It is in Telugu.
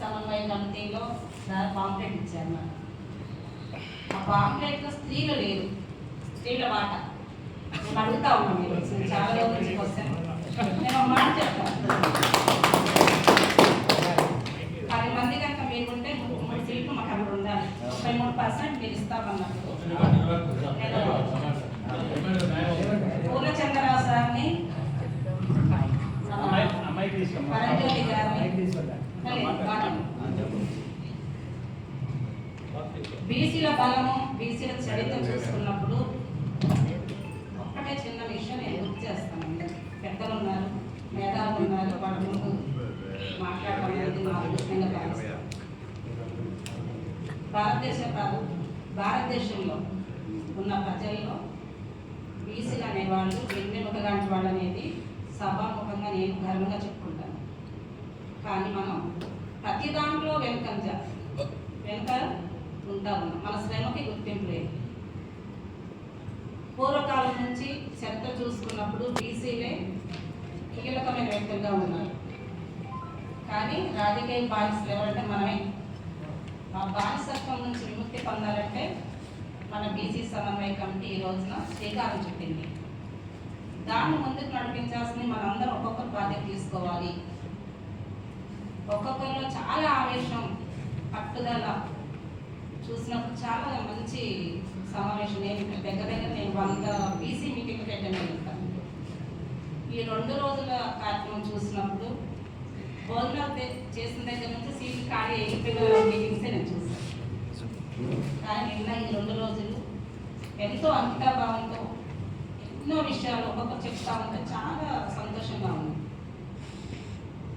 సమన్వయ కమిటీలో సార్ పాంప్లెట్ ఇచ్చారు నాకు ఆ పాంప్లెట్లో స్త్రీలు లేరు. స్త్రీల మాట. నేను అడుగుతా ఉన్నాను మీరు చాలా రోజుల నుంచి వస్తాను నేను ఒక మాట చెప్తాను. పది మంది కనుక మీరుంటే మూడు సీట్లు మాకు అక్కడ ఉండాలి. ముప్పై మూడు పర్సెంట్ మీరు ఇస్తామన్నప్పుడు పూర్ణచంద్రరావు సార్ని పరంజ్యోతి గారిని బీసీల బలము బీసీల చరిత్ర చూసుకున్నప్పుడు ఒక్కటే చిన్న విషయం నేను గుర్తు చేస్తాను. పెద్దలు ఉన్నారు మేధావులు ఉన్నారు వాళ్ళ ముందు మాట్లాడడం అనేది అదృష్టంగా భావిస్తాను. భారతదేశ భారతదేశంలో ఉన్న ప్రజల్లో బీసీలు అనేవాళ్ళు వెన్నెముకలాంటి వాళ్ళు అనేది సభాముఖంగా నేను గర్వంగా చెప్పుకుంటాను. కానీ మనం ప్రతి దాంట్లో వెనుకంజ వెనుక ఉంటా ఉన్నాం మన శ్రమకి గుర్తింపు లేదు. పూర్వకాలం నుంచి చరిత్ర చూసుకున్నప్పుడు బీసీలే కీలకమైన వ్యక్తులుగా ఉన్నారు. కానీ రాజకీయ బానిసలు ఎవరంటే మనమే. ఆ బానిసత్వం నుంచి విముక్తి పొందాలంటే మన బీసీ సమన్వయ కమిటీ ఈ రోజున శ్రీకారం చుట్టింది. దాన్ని ముందుకు నడిపించాల్సింది మనందరం ఒక్కొక్కరు బాధ్యత తీసుకోవాలి. ఒక్కొక్కరిలో చాలా ఆవేశం పట్టుదల చూసినప్పుడు చాలా మంచి సమావేశం. నేను దగ్గర దగ్గర నేను వంద బీసీ మీటింగ్ అటెండ్ అయ్యాను ఈ రెండు రోజుల కార్యక్రమం చూసినప్పుడు భోజనాలు చేసిన దగ్గర నుంచి సీట్లు ఖాళీ అయిపోయిన మీటింగ్స్ నేను చూసాను కానీ నిన్న ఈ రెండు రోజులు ఎంతో అంకితాభావంతో ఎన్నో విషయాలు ఒక్కొక్కరు చెప్తా ఉంటే చాలా సంతోషంగా ఉంది.